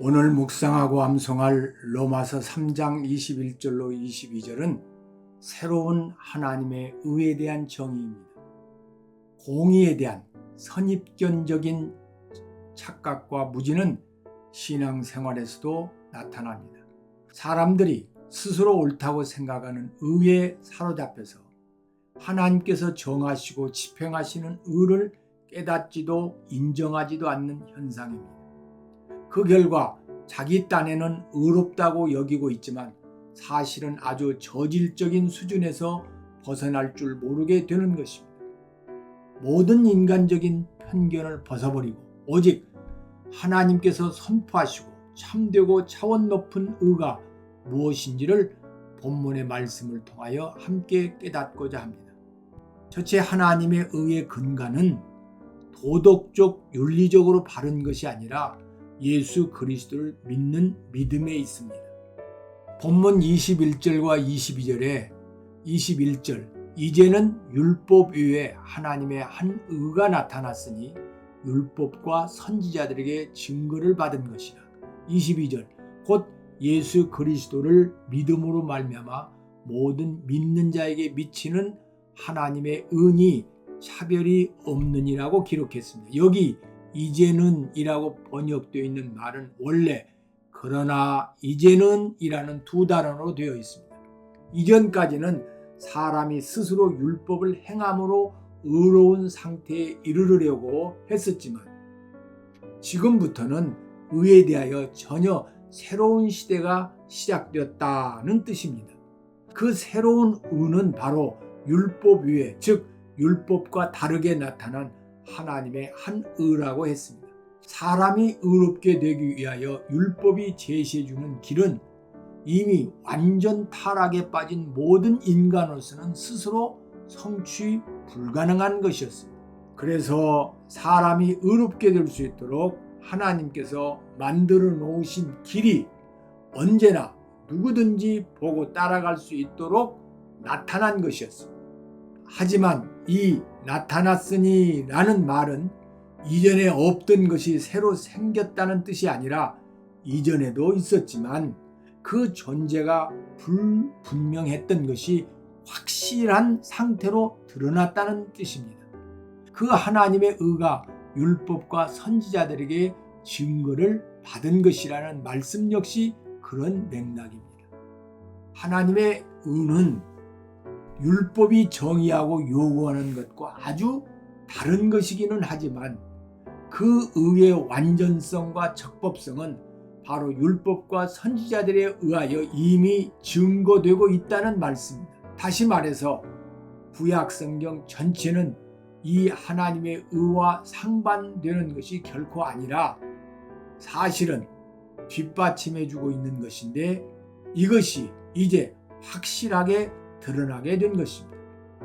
오늘 묵상하고 암송할 로마서 3장 21절로 22절은 새로운 하나님의 의에 대한 정의입니다. 공의에 대한 선입견적인 착각과 무지는 신앙생활에서도 나타납니다. 사람들이 스스로 옳다고 생각하는 의에 사로잡혀서 하나님께서 정하시고 집행하시는 의를 깨닫지도 인정하지도 않는 현상입니다. 그 결과 자기 딴에는 의롭다고 여기고 있지만 사실은 아주 저질적인 수준에서 벗어날 줄 모르게 되는 것입니다. 모든 인간적인 편견을 벗어버리고 오직 하나님께서 선포하시고 참되고 차원 높은 의가 무엇인지를 본문의 말씀을 통하여 함께 깨닫고자 합니다. 첫째 하나님의 의의 근간은 도덕적 윤리적으로 바른 것이 아니라 예수 그리스도를 믿는 믿음에 있습니다. 본문 21절과 22절에 21절 이제는 율법 외에 하나님의 한 의가 나타났으니 율법과 선지자들에게 증거를 받은 것이라. 22절 곧 예수 그리스도를 믿음으로 말미암아 모든 믿는 자에게 미치는 하나님의 은이 차별이 없느니라고 기록했습니다. 여기 이제는 이라고 번역되어 있는 말은 원래 그러나 이제는 이라는 두 단어로 되어 있습니다. 이전까지는 사람이 스스로 율법을 행함으로 의로운 상태에 이르르려고 했었지만 지금부터는 의에 대하여 전혀 새로운 시대가 시작되었다는 뜻입니다. 그 새로운 의는 바로 율법 위에 즉 율법과 다르게 나타난 하나님의 한 의라고 했습니다. 사람이 의롭게 되기 위하여 율법이 제시해 주는 길은 이미 완전 타락에 빠진 모든 인간으로서는 스스로 성취 불가능한 것이었습니다. 그래서 사람이 의롭게 될 수 있도록 하나님께서 만들어 놓으신 길이 언제나 누구든지 보고 따라갈 수 있도록 나타난 것이었습니다. 하지만 이 나타났으니 라는 말은 이전에 없던 것이 새로 생겼다는 뜻이 아니라 이전에도 있었지만 그 존재가 불분명했던 것이 확실한 상태로 드러났다는 뜻입니다. 그 하나님의 의가 율법과 선지자들에게 증거를 받은 것이라는 말씀 역시 그런 맥락입니다. 하나님의 의는 율법이 정의하고 요구하는 것과 아주 다른 것이기는 하지만 그 의의 완전성과 적법성은 바로 율법과 선지자들에 의하여 이미 증거되고 있다는 말씀입니다. 다시 말해서 구약 성경 전체는 이 하나님의 의와 상반되는 것이 결코 아니라 사실은 뒷받침해 주고 있는 것인데 이것이 이제 확실하게 드러나게 된 것입니다.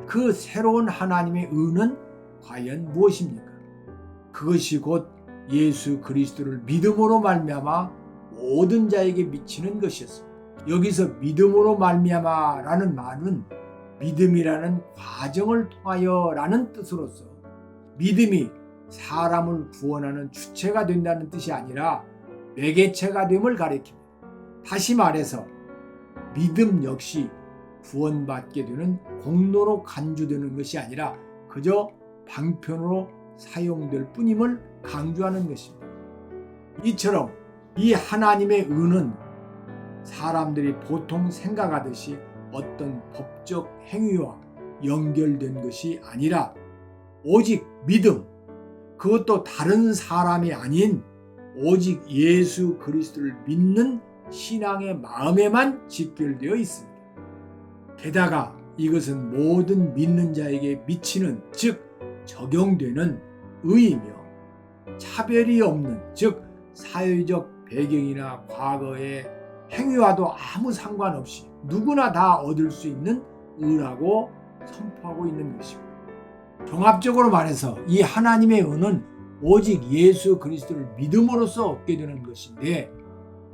그 새로운 하나님의 의는 과연 무엇입니까? 그것이 곧 예수 그리스도를 믿음으로 말미암아 모든 자에게 미치는 것이었습니다. 여기서 믿음으로 말미암아라는 말은 믿음이라는 과정을 통하여라는 뜻으로서 믿음이 사람을 구원하는 주체가 된다는 뜻이 아니라 매개체가 됨을 가리킵니다. 다시 말해서 믿음 역시 구원받게 되는 공로로 간주되는 것이 아니라 그저 방편으로 사용될 뿐임을 강조하는 것입니다. 이처럼 이 하나님의 은은 사람들이 보통 생각하듯이 어떤 법적 행위와 연결된 것이 아니라 오직 믿음, 그것도 다른 사람이 아닌 오직 예수 그리스도를 믿는 신앙의 마음에만 직결되어 있습니다. 게다가 이것은 모든 믿는 자에게 미치는 즉 적용되는 의이며 차별이 없는 즉 사회적 배경이나 과거의 행위와도 아무 상관없이 누구나 다 얻을 수 있는 의라고 선포하고 있는 것입니다. 종합적으로 말해서 이 하나님의 의는 오직 예수 그리스도를 믿음으로써 얻게 되는 것인데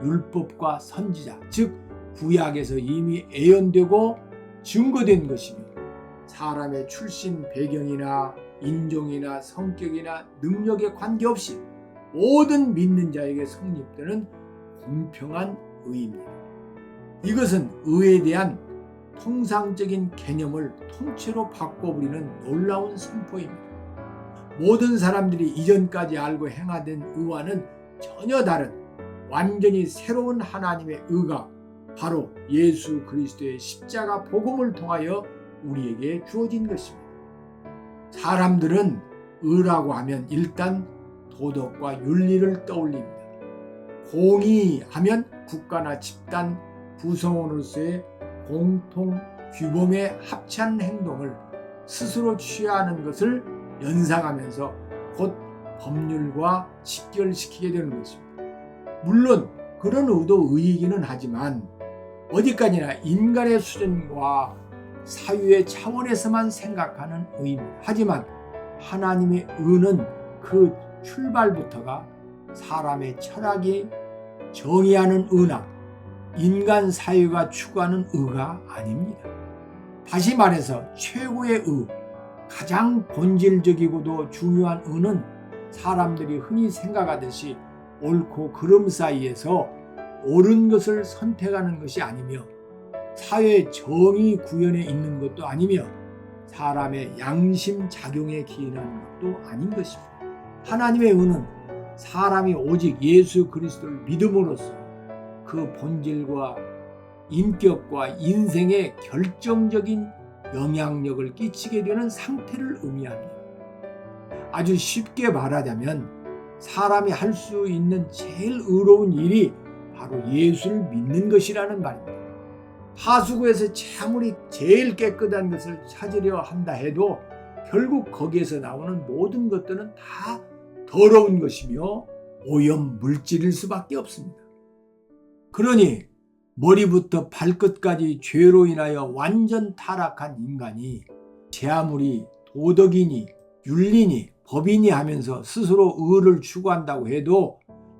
율법과 선지자 즉 구약에서 이미 애연되고 증거된 것이며 사람의 출신 배경이나 인종이나 성격이나 능력에 관계없이 모든 믿는 자에게 성립되는 공평한 의입니다. 이것은 의에 대한 통상적인 개념을 통째로 바꿔버리는 놀라운 선포입니다. 모든 사람들이 이전까지 알고 행하던 의와는 전혀 다른 완전히 새로운 하나님의 의가 바로 예수 그리스도의 십자가 복음을 통하여 우리에게 주어진 것입니다. 사람들은 의라고 하면 일단 도덕과 윤리를 떠올립니다. 공의하면 국가나 집단 구성원으로서의 공통 규범에 합치한 행동을 스스로 취하는 것을 연상하면서 곧 법률과 직결시키게 되는 것입니다. 물론 그런 의도 의이기는 하지만 어디까지나 인간의 수준과 사유의 차원에서만 생각하는 의입니다. 하지만 하나님의 의는 그 출발부터가 사람의 철학이 정의하는 의나 인간 사회가 추구하는 의가 아닙니다. 다시 말해서 최고의 의, 가장 본질적이고도 중요한 의는 사람들이 흔히 생각하듯이 옳고 그름 사이에서 옳은 것을 선택하는 것이 아니며 사회 정의 구현에 있는 것도 아니며 사람의 양심 작용에 기인하는 것도 아닌 것입니다. 하나님의 의는 사람이 오직 예수 그리스도를 믿음으로써 그 본질과 인격과 인생에 결정적인 영향력을 끼치게 되는 상태를 의미합니다. 아주 쉽게 말하자면 사람이 할 수 있는 제일 의로운 일이 바로 예수를 믿는 것이라는 말입니다. 하수구에서 아무리 제일 깨끗한 것을 찾으려 한다 해도 결국 거기에서 나오는 모든 것들은 다 더러운 것이며 오염 물질일 수밖에 없습니다. 그러니 머리부터 발끝까지 죄로 인하여 완전 타락한 인간이 제 아무리 도덕이니 윤리니 법이니 하면서 스스로 의를 추구한다고 해도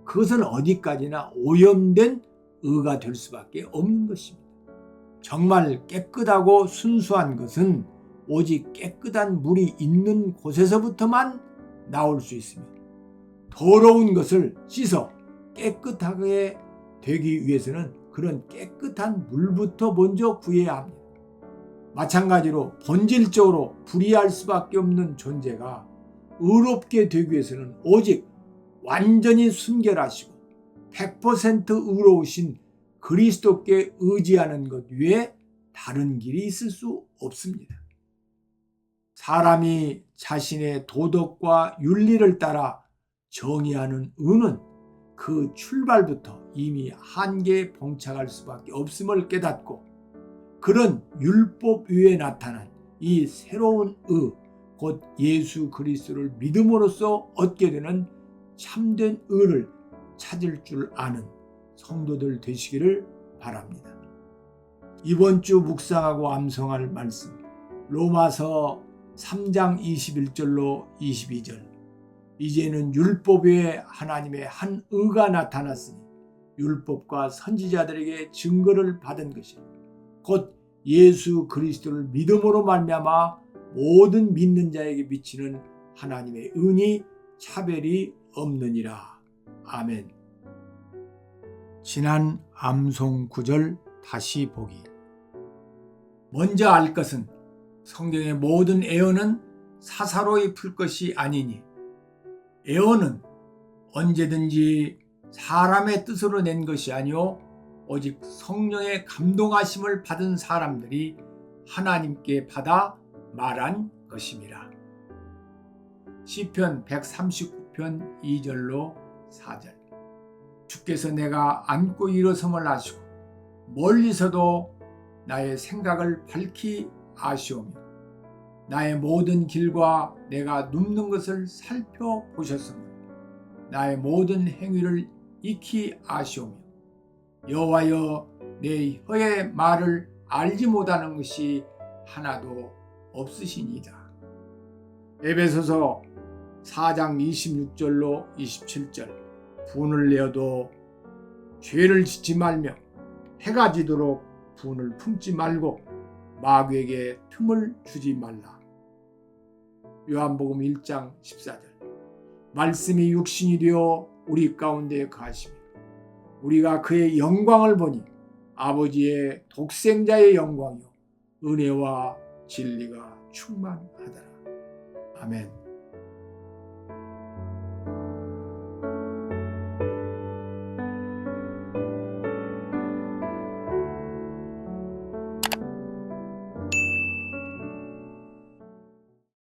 그것은 어디까지나 오염된 의가 될 수밖에 없는 것입니다. 정말 깨끗하고 순수한 것은 오직 깨끗한 물이 있는 곳에서부터만 나올 수 있습니다. 더러운 것을 씻어 깨끗하게 되기 위해서는 그런 깨끗한 물부터 먼저 구해야 합니다. 마찬가지로 본질적으로 불이할 수밖에 없는 존재가 의롭게 되기 위해서는 오직 완전히 순결하시고 100% 의로우신 그리스도께 의지하는 것 외에 다른 길이 있을 수 없습니다. 사람이 자신의 도덕과 윤리를 따라 정의하는 의는 그 출발부터 이미 한계에 봉착할 수밖에 없음을 깨닫고 그런 율법 위에 나타난 이 새로운 의, 곧 예수 그리스도를 믿음으로써 얻게 되는 참된 의를 찾을 줄 아는 성도들 되시기를 바랍니다. 이번 주 묵상하고 암송할 말씀 로마서 3장 21절로 22절 이제는 율법에 하나님의 한 의가 나타났으니 율법과 선지자들에게 증거를 받은 것이 곧 예수 그리스도를 믿음으로 말미암아 모든 믿는 자에게 미치는 하나님의 은이 차별이 없느니라. 아멘. 지난 암송 구절 다시 보기. 먼저 알 것은 성경의 모든 애언은 사사로이 풀 것이 아니니 애언은 언제든지 사람의 뜻으로 낸 것이 아니요 오직 성령의 감동하심을 받은 사람들이 하나님께 받아 말한 것입니다. 시편 139 편 2절로 4절 주께서 내가 안고 일어섬을 아시고 멀리서도 나의 생각을 밝히 아시오며 나의 모든 길과 내가 눕는 것을 살펴보셨으며 나의 모든 행위를 익히 아시오며 여호와여 내 혀의 말을 알지 못하는 것이 하나도 없으시니이다. 에베소서 4장 26절로 27절 분을 내어도 죄를 짓지 말며 해가 지도록 분을 품지 말고 마귀에게 틈을 주지 말라. 요한복음 1장 14절 말씀이 육신이 되어 우리 가운데 가시며 우리가 그의 영광을 보니 아버지의 독생자의 영광이요 은혜와 진리가 충만하더라. 아멘.